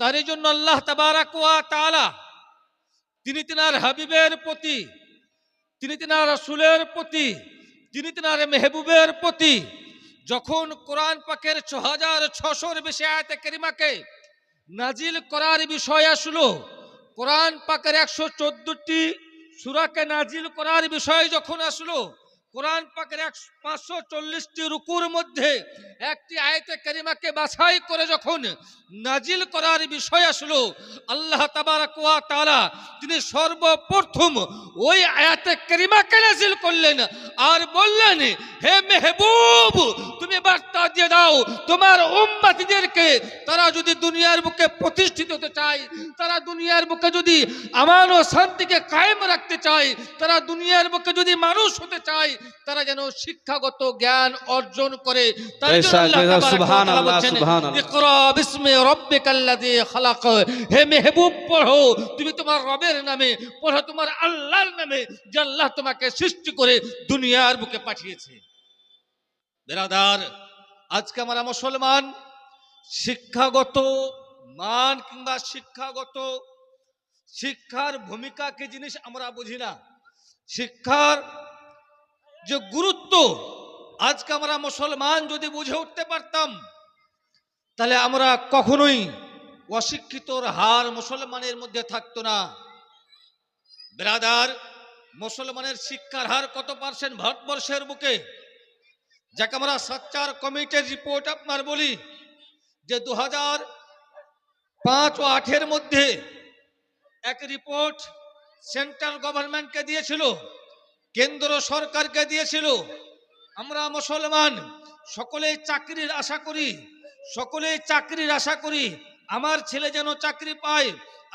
তারই জন্য আল্লাহ তাবারাক ওয়া তাআলা তিনি তিনার হাবিবের প্রতি, তিনি তিনার রাসূলের প্রতি, তিনি তিনার মেহবুবের প্রতি যখন কোরআন পাকের ছ হাজার ছশোর বেশি আয়াতে কেরিমাকে নাজিল করার বিষয় আসলো, কোরআন পাকের একশো চোদ্দটি সুরাকে নাজিল করার বিষয় যখন আসলো কোরআন পাকের এক পাঁচশো চল্লিশটি রুকুর মধ্যে একটি আয়তে কারিমাকে বাছাই করে যখন নাজিল করার বিষয় আসলো, আল্লাহ তাবারাকুয়া তারা তিনি সর্বপ্রথম ওই আয়াতে কারিমাকে নাজিল করলেন আর বললেন, হে মেহবুব, তুমি বার্তা দিয়ে দাও, তোমার উম্মাতিদেরকে, তারা যদি দুনিয়ার বুকে প্রতিষ্ঠিত হতে চায়, তারা দুনিয়ার বুকে যদি আমান ও শান্তিকে কায়েম রাখতে চায়, তারা দুনিয়ার বুকে যদি মানুষ হতে চায় তারা যেন শিক্ষাগত জ্ঞান অর্জন করে। তার জন্য বেশক, আল্লাহ বেশক, তাবারাক ওয়া তাআলা সুবহানাল্লাহ, বলছেন, সুবহানাল্লাহ। ইকরা বিসমি রাব্বিকাল্লাযী খালাক। হে মেহবুব পড়ো। তুমি তোমার রবের নামে পড়ো তোমার আল্লাহর নামে যে আল্লাহ তোমাকে সৃষ্টি করে দুনিয়ার বুকে পাঠিয়েছে। বেরাদার আজকে আমরা মুসলমান শিক্ষাগত মান কিংবা শিক্ষাগত শিক্ষার ভূমিকা কি জিনিস আমরা বুঝি না। শিক্ষার যে গুরুত্ব আজকে আমরা মুসলমান যদি বুঝে উঠতে পারতাম, তাহলে আমরা কখনোই অশিক্ষিতর হার মুসলমানের মধ্যে থাকতো না। ব্রাদার, মুসলমানের শিক্ষার হার কত পার্সেন্ট ভারতবর্ষের বুকে? যাকে আমরা সাচ্চার কমিটির রিপোর্ট আপনার বলি, যে দু হাজার পাঁচ ও আটের মধ্যে এক রিপোর্ট সেন্ট্রাল গভর্নমেন্টকে দিয়েছিল। কেন্দ্র সরকারকে দিয়েছিল। আমরা মুসলমান, সকলেই চাকরির আশা করি, সকলেই চাকরির আশা করি, আমার ছেলে যেন চাকরি পায়,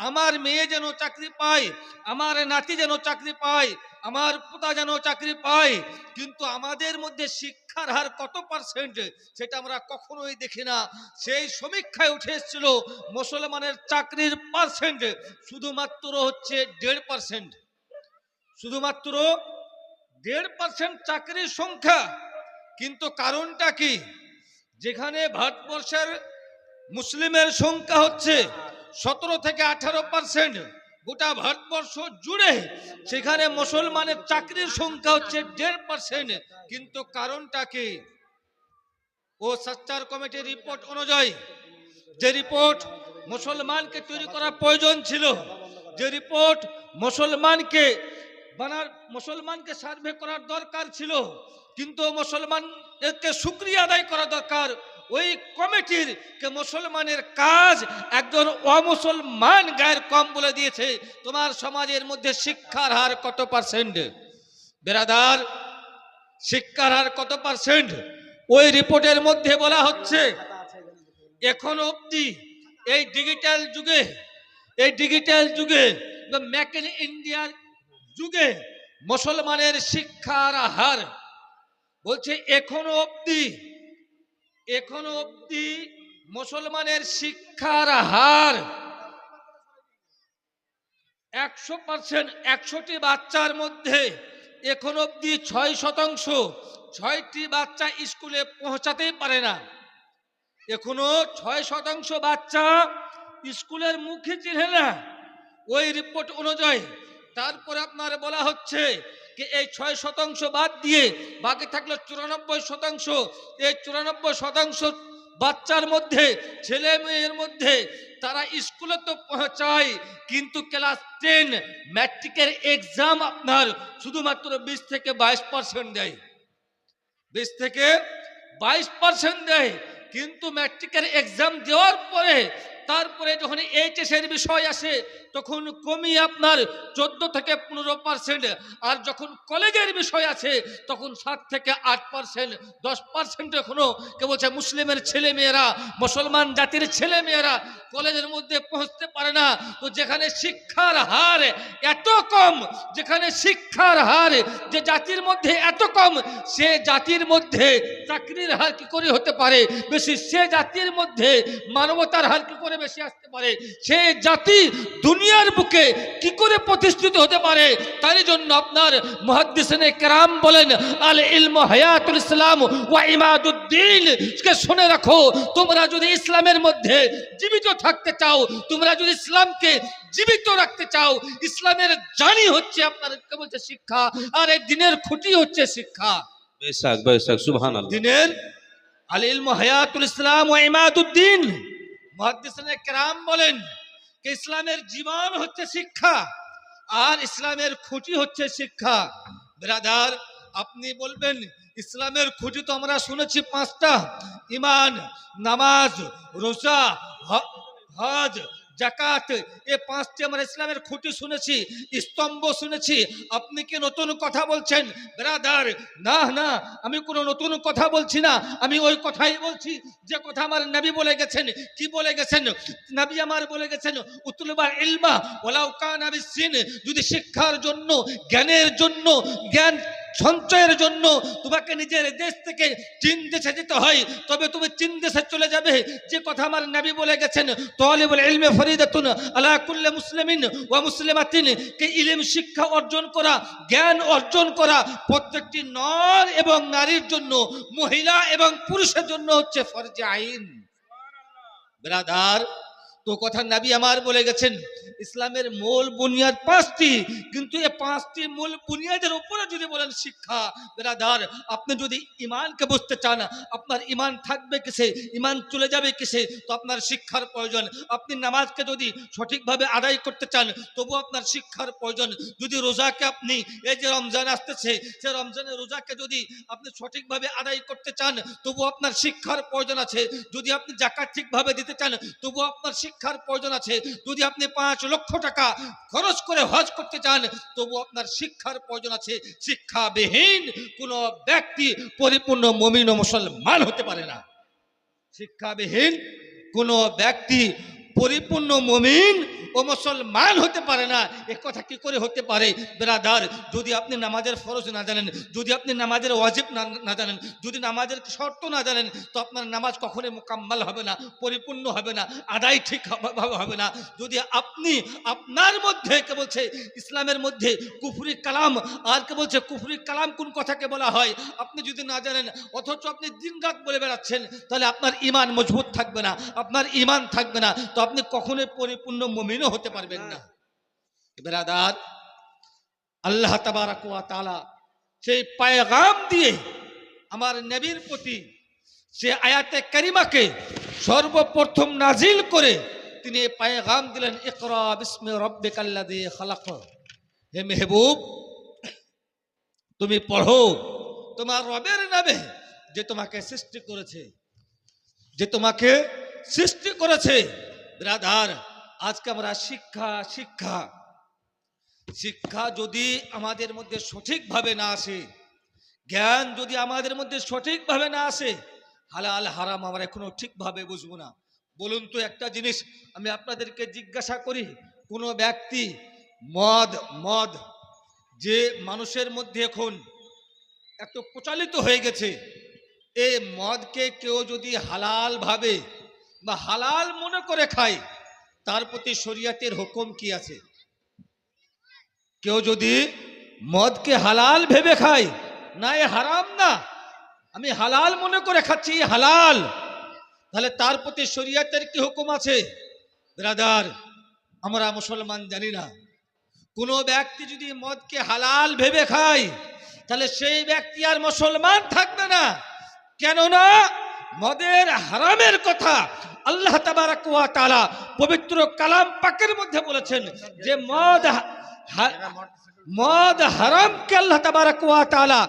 আমার মেয়ে যেন চাকরি পায়, আমার নাতি যেন চাকরি পায়, আমার পোতা যেন চাকরি পায়, কিন্তু আমাদের মধ্যে শিক্ষার হার কত পার্সেন্ট সেটা আমরা কখনোই দেখি না। সেই সমীক্ষায় উঠে এসেছিল, মুসলমানের চাকরির পার্সেন্ট শুধুমাত্র হচ্ছে দেড় পার্সেন্ট শুধুমাত্র দেড় পার্সেন্ট চাকরির সংখ্যা, কিন্তু কারণটা কি? যেখানে ভারতবর্ষের মুসলিমের সংখ্যা হচ্ছে সতেরো থেকে আঠারো পার্সেন্ট গোটা ভারতবর্ষ জুড়ে সেখানে মুসলমানের চাকরির সংখ্যা হচ্ছে দেড় পার্সেন্ট কিন্তু কারণটা কি? ও সাচ্চার কমিটির রিপোর্ট অনুযায়ী, যে রিপোর্ট মুসলমানকে তৈরি করা প্রয়োজন ছিল, যে রিপোর্ট মুসলমানকে বানার মুসলমানকে সার্ভে করার দরকার ছিল, কিন্তু মুসলমানকে সুক্রিয়া আদায় করা দরকার। ওই কমিটির কে মুসলমানের কাজ একজন অমুসলমান গায়ের কম বলে দিয়েছে, তোমার সমাজের মধ্যে শিক্ষার হার কত পার্সেন্ট বেরাদার, শিক্ষার হার কত পার্সেন্ট ওই রিপোর্টের মধ্যে বলা হচ্ছে, এখন অবধি এই ডিজিটাল যুগে, এই ডিজিটাল যুগে মেক ইন ইন্ডিয়ার যুগে মুসলমানের শিক্ষার হার বলছে এখনও অবধি এখনও অবধি মুসলমানের শিক্ষার হার একশো পার্সেন্ট একশোটি বাচ্চার মধ্যে এখন অবধি ছয় শতাংশ ছয়টি বাচ্চা স্কুলে পৌঁছাতেই পারে না। এখনও ছয় শতাংশ বাচ্চা স্কুলের মুখে চিনে না। ওই রিপোর্ট অনুযায়ী তারপরে আপনার বলা হচ্ছে যে এই ছয় শতাংশ বাদ দিয়ে বাকি থাকল চুরানব্বই শতাংশ। এই চুরানব্বই শতাংশ বাচ্চার মধ্যে, ছেলে মেয়ের মধ্যে তারা স্কুলে তো পৌঁছায়, কিন্তু ক্লাস টেন ম্যাট্রিকের এক্সাম আপনার শুধুমাত্র বিশ থেকে বাইশ পার্সেন্ট দেয়। বিশ থেকে বাইশ পার্সেন্ট দেয়, কিন্তু ম্যাট্রিকের এক্সাম দেওয়ার পরে তারপরে যখন এইচএসের বিষয় আসে, তখন কমিয়ে আপনার চোদ্দ থেকে পনেরো পার্সেন্ট আর যখন কলেজের বিষয় আছে তখন সাত থেকে আট পার্সেন্ট দশ পার্সেন্ট এখনও কে বলছে মুসলিমের ছেলে মেয়েরা মুসলমান জাতির ছেলে মেয়েরা কলেজের মধ্যে পৌঁছতে পারে না। তো যেখানে শিক্ষার হার এত কম, যেখানে শিক্ষার হার যে জাতির মধ্যে এত কম, সে জাতির মধ্যে চাকরির হার কি করে হতে পারে? বেশি সে জাতির মধ্যে মানবতার হার কি করে বেশি আসতে পারে। সে জাতি দুনিয়ার বুকে কি করে প্রতিষ্ঠিত হতে পারে? তার জন্য আপনার মহাদ্দিসনে কেরাম বলেন আল ইলম হায়াতুল ইসলাম ওয়া ইমাদুদ্দিন। কে শুনে রাখো তোমরা যদি ইসলামের মধ্যে জীবিত থাকতে চাও তোমরা যদি ইসলামকে জীবিত রাখতে চাও ইসলামের জানি হচ্ছে আপনার কে বলছে শিক্ষা আর এই দিনের খুঁটি হচ্ছে শিক্ষা। বেশাক বেশাক সুবহান দিনের আল ইলম হায়াতুল ইসলাম ওয়া ইমাদুদ্দিন। কেরাম বলেন ইসলামের জীবন হচ্ছে শিক্ষা আর ইসলামের খুঁটি হচ্ছে শিক্ষা। ব্রাদার, আপনি বলবেন, ইসলামের খুঁটি তো আমরা শুনেছি পাঁচটা। ইমান নামাজ, রোজা হজ জাকাত। এ পাঁচটি আমরা ইসলামের খুঁটি শুনেছি, স্তম্ভ শুনেছি। আপনি কি নতুন কথা বলছেন? ব্রাদার, না না, আমি কোনো নতুন কথা বলছি না। আমি ওই কথাই বলছি, যে কথা আমার নবী বলে গেছেন। কি বলে গেছেন? নবী আমার বলে গেছেন, উতুলবা ইলমা ওলাউ কান সিন যদি শিক্ষার জন্য, জ্ঞানের জন্য, জ্ঞান সঞ্চয়ের জন্য তোমাকে নিজের দেশ থেকে চীন দেশে যেতে হয়। তবে তুমি চীন দেশে চলে যাবে। যে কথা আমার নবী বলে গেছেন তলিবুল ইলমে ফরিদাতুন আলা কুল্লে মুসলিমিন ওয়া মুসলিমাতিন। কে ইলম, শিক্ষা অর্জন করা, জ্ঞান অর্জন করা প্রত্যেকটি নর এবং নারীর জন্য, মহিলা এবং পুরুষের জন্য হচ্ছে ফরজে আইন। ব্রাদার তো কথা নাবি আমার বলে গেছেন, ইসলামের মূল বুনিয়াদ পাঁচটি, কিন্তু এই পাঁচটি মূল বুনিয়াদের উপরে যদি বলেন শিক্ষা, বেরাদার, আপনি যদি ইমানকে বুঝতে চান, আপনার ইমান থাকবে কিসে, ইমান চলে যাবে কিসে, তো আপনার শিক্ষার প্রয়োজন। আপনি নামাজকে যদি সঠিকভাবে আদায় করতে চান তবু আপনার শিক্ষার প্রয়োজন। যদি রোজাকে আপনি, এই যে রমজান আসতেছে, সে রমজানের রোজাকে যদি আপনি সঠিকভাবে আদায় করতে চান তবু আপনার শিক্ষার প্রয়োজন আছে। যদি আপনি জাকাত ঠিকভাবে দিতে চান তবু আপনার শিক্ষার প্রয়োজন আছে। যদি আপনি পাঁচ লক্ষ টাকা খরচ করে হজ করতে চান, তবু আপনার শিক্ষার প্রয়োজন আছে। শিক্ষাবিহীন কোনো ব্যক্তি পরিপূর্ণ মমিন মুসলমান হতে পারে না। শিক্ষাবিহীন কোনো ব্যক্তি পরিপূর্ণ মমিন ও মুসলমান হতে পারে না। এ কথা কি করে হতে পারে? বেরাদার, যদি আপনি নামাজের ফরজ না জানেন, যদি আপনি নামাজের ওয়াজিব না জানেন, যদি নামাজের শর্ত না জানেন, তো আপনার নামাজ কখনোই মোকাম্মাল হবে না, পরিপূর্ণ হবে না, আদায় ঠিক ভাবে হবে না। যদি আপনি আপনার মধ্যে কে বলছে ইসলামের মধ্যে কুফরি কালাম, আর কে বলছে কুফরি কালাম কোন কথাকে বলা হয়, আপনি যদি না জানেন, অথচ আপনি দিন রাত বলে বেড়াচ্ছেন, তাহলে আপনার ইমান মজবুত থাকবে না, আপনার ইমান থাকবে না, তো আপনি কখনোই পরিপূর্ণ মমিনও হতে পারবেন না। বেরাদার আল্লাহ তাআলা সেই পায়গাম দিয়ে আমার নবীর প্রতি সে আয়াতে কারিমাকে সর্বপ্রথম নাজিল করে তিনি পায়গাম দিলেন খালাক। হে মেহবুব, তুমি পড়ো, তোমার রবের নামে যে তোমাকে সৃষ্টি করেছে, যে তোমাকে সৃষ্টি করেছে ব্রাদার আজকে আমরা শিক্ষা শিক্ষা। শিক্ষা যদি আমাদের মধ্যে সঠিকভাবে না আসে, জ্ঞান যদি আমাদের মধ্যে সঠিকভাবে না আসে, হালাল, হারাম আমরা এখনও ঠিকভাবে বুঝব না। বলুন তো একটা জিনিস, আমি আপনাদেরকে জিজ্ঞাসা করি, কোনো ব্যক্তি মদ মদ যে মানুষের মধ্যে এখন এত প্রচালিত হয়ে গেছে এই মদকে কেউ যদি হালাল ভাবে বা হালাল মনে করে খায় তার প্রতি শরিয়াতের হুকুম কি আছে? কেউ যদি মদকে হালাল ভেবে খায়, না, এ হারাম না। আমি হালাল মনে করে খাচ্ছি হালাল। তাহলে তার প্রতি শরিয়াতের কি হুকুম আছে? ব্রাদার, আমরা মুসলমান জানি না। কোনো ব্যক্তি যদি মদকে হালাল ভেবে খায়, তাহলে সেই ব্যক্তি আর মুসলমান থাকবে না। কেননা মদের হারামের কথা আল্লাহ তালা পবিত্র কালাম পাকের মধ্যে বলেছেন যে মদ মদ হারামকে আল্লাহ তাআলা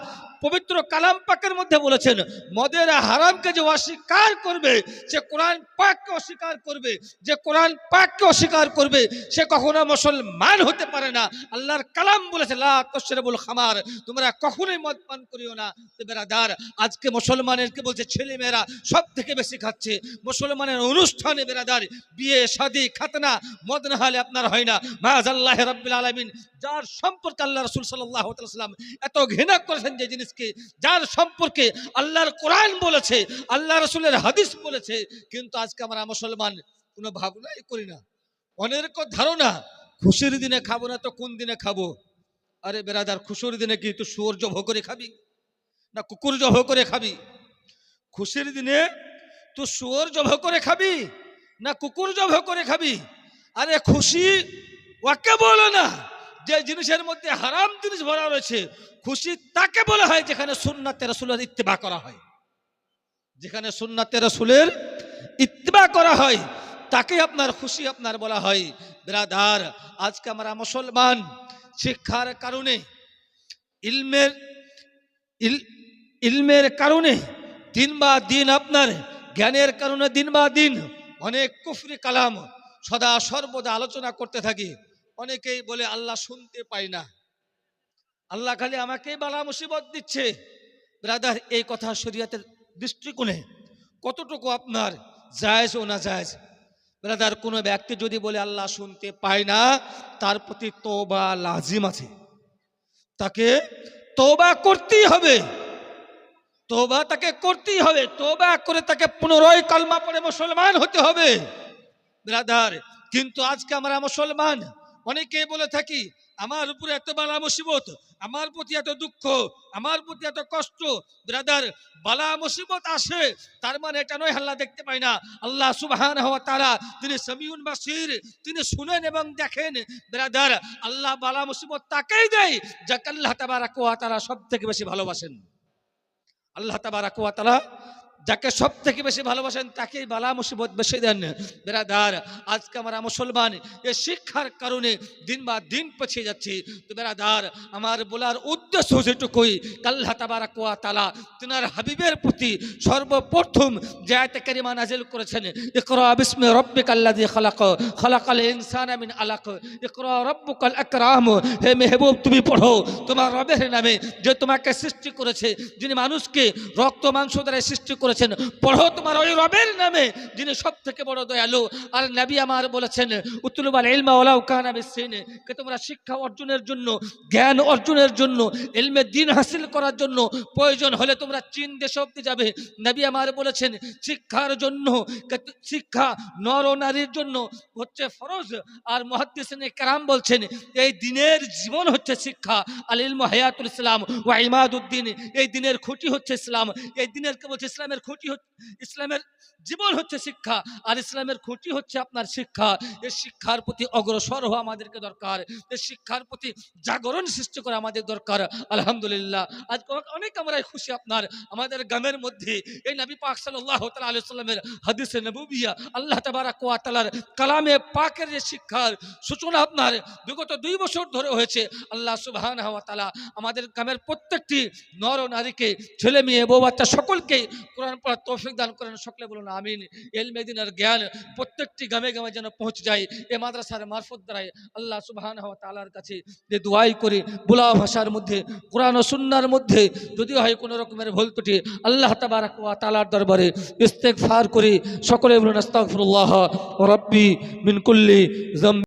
পবিত্র কালাম পাকের মধ্যে বলেছেন, মদের হারামকে যে অস্বীকার করবে সে কোরআন পাককে অস্বীকার করবে, যে কোরআন পাককে অস্বীকার করবে, সে কখনো মুসলমান হতে পারে না। আল্লাহর কালাম বলেছে, লা খামার, তোমরা কখনোই মদ পান করিও না। তো বেরাদার, আজকে মুসলমানেরকে বলছে ছেলে মেয়েরা সব থেকে বেশি খাচ্ছে। মুসলমানের অনুষ্ঠানে বেরাদার, বিয়ে, শাদি, খাতনা, মদ না হলে আপনার হয় না। মাজ আল্লাহ রাব্বিল আলামিন, যার সম্পর্কে আল্লাহ রসুল সাল্লাহ সাল্লাম এত ঘৃণা করেছেন যে জিনিসকে যার সম্পর্কে আল্লাহর কোরআন বলেছে, আল্লাহ রসুলের হাদিস বলেছে, কিন্তু আজকে আমরা মুসলমান কোনো ভাবনাই করি না। অনেক ধারণা, খুশির দিনে খাব না তো কোন দিনে খাব? আরে বেরাদার, খুশির দিনে কি তুই শুয়োর জব করে খাবি? না কুকুর জব করে খাবি? খুশির দিনে তুই শুয়োর জব করে খাবি? না কুকুর জব করে খাবি? আরে খুশি ওকে বলো না। যে জিনিসের মধ্যে হারাম জিনিস ভরা রয়েছে, খুশি তাকে বলা হয় যেখানে সুন্নাতে রসুলের ইত্তেবা করা হয়। যেখানে সুন্নাতে রসুলের ইত্তেবা করা হয়, তাকে আপনার খুশি আপনার বলা হয়। ব্রাদার, আজকে আমরা মুসলমান, শিক্ষার কারণে, ইলমের, ইল- ইলমের কারণে দিন বা দিন আপনার, জ্ঞানের কারণে দিন বা দিন অনেক কুফরি কালাম সদা সর্বদা আলোচনা করতে থাকি। অনেকেই বলে, আল্লাহ শুনতে পাই না। আল্লাহ খালি আমাকেই বালা মুসিবত দিচ্ছে। ব্রাদার, এই কথা শরীয়তের দৃষ্টিকোণে কতটুকু আপনার, জায়েজ ও না জায়েজ ব্রাদার, কোনো ব্যক্তি যদি বলে, আল্লাহ শুনতে পায় না, তার প্রতি তোবা লাজিম আছে। তাকে তোবা করতেই হবে। তোবা তাকে করতেই হবে। তোবা করে তাকে পুনরায় কালমা পড়ে মুসলমান হতে হবে। ব্রাদার, কিন্তু আজকে আমরা মুসলমান অনেকেই বলে থাকি, আমার উপরে এত বালা মুসিবত, আমার প্রতি এত দুঃখ, আমার প্রতি এত কষ্ট, ব্রাদার, বালা মুসিবত আসে। তার মানে এটা নয়, আল্লাহ দেখতে পাই না। আল্লাহ সুবহান হওয়া তারা তিনি সামিউন বাসির, তিনি শুনেন এবং দেখেন। ব্রাদার, আল্লাহ বালা মুসিবত তাকেই দেয়, যাকে আল্লাহ তাবারাক ওয়া তারা সব থেকে বেশি ভালোবাসেন। আল্লাহ তাবারাক ওয়া তাআলা যাকে সব থেকে বেশি ভালোবাসেন তাকেই বালা মুসিবত বেশি দেন। বেরাদার, আজকে আমরা মুসলমান, এ শিক্ষার কারণে দিন বা দিন পিছিয়ে যাচ্ছি। তো বেরাদার, আমার বলার উদ্দেশ্য যেটুকুই, আল্লাহ তাবারাক ওয়া তাআলা তিনার হাবিবের প্রতি সর্বপ্রথম যে আয়াতে কারিমা নাজিল করেছেন, ইকরা বিসমি রাব্বিকাল্লাযী খালাক, খালাকাল ইনসানা মিন আলাক, ইকরা রাব্বুকাল আকরাম, হে মেহবুব, তুমি পড়ো, তোমার রবের নামে যে তোমাকে সৃষ্টি করেছে, যিনি মানুষকে রক্ত মাংস দ্বারা সৃষ্টি করেছেন পড়ো তোমার ওই রবের নামে, যিনি সব থেকে বড় দয়ালু। আর নবী আমার বলেছেন উতুলুবাল ইলমা ওলাউ কানা বিসিন। কে তোমরা শিক্ষা অর্জনের জন্য, জ্ঞান অর্জনের জন্য, ইলমে দিন হাসিল করার জন্য প্রয়োজন হলে তোমরা চীন দেশ অব্দি যাবে। নবী আমার বলেছেন, শিক্ষার জন্য শিক্ষা নর ও নারীর জন্য হচ্ছে ফরজ। আর মহাদ্দিসিনে কারাম বলছেন, এই দিনের জীবন হচ্ছে শিক্ষা। আল ইলম হায়াতুল ইসলাম ওয়া ইমাদুদ্দিন এই দিনের খুঁটি হচ্ছে ইসলাম। এই দিনের বলছে, ইসলামের খুঁটি ইসলামের জীবন হচ্ছে শিক্ষা, আর ইসলামের খুঁটি হচ্ছে আপনার শিক্ষা। এই শিক্ষার প্রতি অগ্রসর হওয়া আমাদেরকে দরকার এই শিক্ষার প্রতি জাগরণ সৃষ্টি করা আমাদের দরকার, আলহামদুলিল্লাহ। আজ অনেক আমরা খুশি আপনার, আমাদের গ্রামের মধ্যে এই নবী পাক সাল্লাল্লাহু তাআলা আলাইহি সাল্লামের হাদিসে নবুবিয়া আল্লাহ তাবারাক ওয়া তাআলার কালামে পাকের যে শিক্ষার সূচনা আপনার বিগত দুই বছর ধরে হয়েছে, আল্লাহ সুবহানাহু ওয়া তাআলা আমাদের গ্রামের প্রত্যেকটি নর নারীকে, ছেলে মেয়ে, বউ বাচ্চা সকলকে কোরআন পড়ার তৌফিক দান করেন। সকলে বলুন, আমিন। এল মেদিনার জ্ঞান প্রত্যেকটি গ্রামে গ্রামে যেন পৌঁছে যায়। এ মাদ্রাসার মারফত দ্বারাই আল্লাহ সুবহানাহু হওয়া তালার কাছে যে দোয়াই করে। বোলা ভাষার মধ্যে, কোরআন সুন্নার মধ্যে যদি হয় কোনো রকমের ভুল ত্রুটি, আল্লাহ তাবারাক ওয়া তাআলার দরবারে ইস্তেগফার করে। সকলে বলুন, আস্তাগফিরুল্লাহ রাব্বি মিন কুল্লি যাম